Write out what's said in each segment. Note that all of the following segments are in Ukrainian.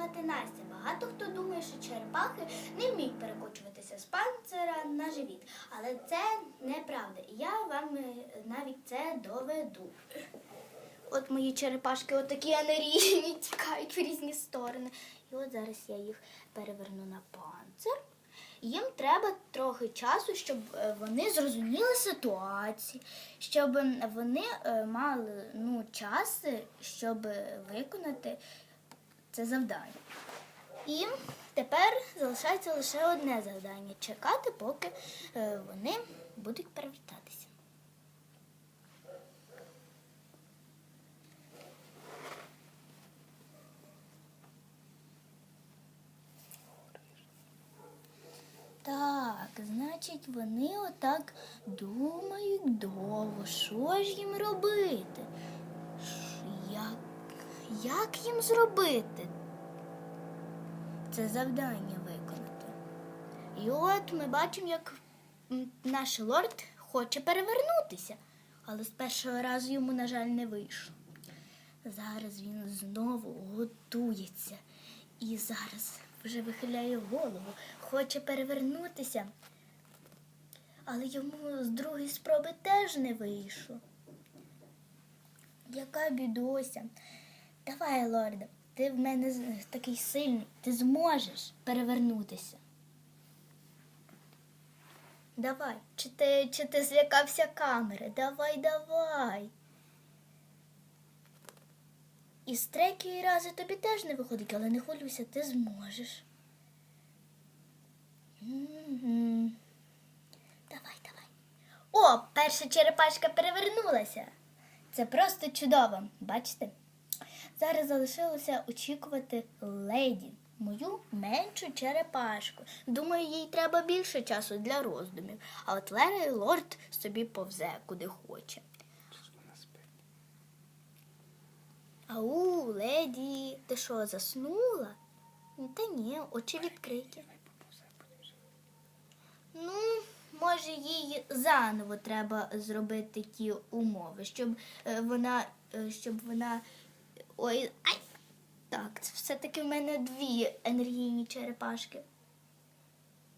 звати Настя. Багато хто думає, що черепахи не вміють перекочуватися з панцира на живіт. Але це неправда. І я вам е, навіть це доведу. От мої черепашки отакі анерійні, тікають в різні сторони. І от зараз я їх переверну на панцир. Їм треба трохи часу, щоб е, вони зрозуміли ситуацію, щоб вони е, мали ну, час, щоб виконати це завдання. І тепер залишається лише одне завдання чекати, поки е, вони будуть перевертатися. Так, значить, вони отак думають довго, що ж їм робити? Як їм зробити? Це завдання виконати. І от ми бачимо, як наш лорд хоче перевернутися, але з першого разу йому, на жаль, не вийшло. Зараз він знову готується і зараз вже вихиляє голову, хоче перевернутися. Але йому з другої спроби теж не вийшло. Яка бідося. Давай, лорде, ти в мене такий сильний, ти зможеш перевернутися. Давай, чи ти, чи ти злякався камери? Давай, давай. І з третьої рази тобі теж не виходить, але не хвилюйся, ти зможеш. Давай, давай. О, перша черепашка перевернулася. Це просто чудово, бачите? Зараз залишилося очікувати леді, мою меншу черепашку. Думаю, їй треба більше часу для роздумів. А от Лера Лорд собі повзе куди хоче. Ау, леді, ти що, заснула? Та ні, очі відкриті. Ну, може, їй заново треба зробити ті умови, щоб е, вона, е, щоб вона. Ой, ай! Так, це все-таки в мене дві енергійні черепашки.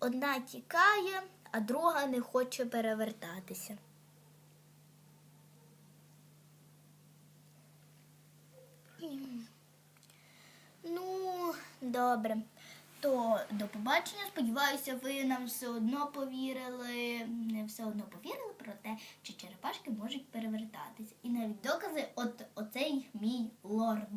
Одна тікає, а друга не хоче перевертатися. Ну, добре. То до побачення. Сподіваюся, ви нам все одно повірили. Не все одно повірили про те, чи черепашки можуть перевертатися. І навіть докази, от оцей мій лорд.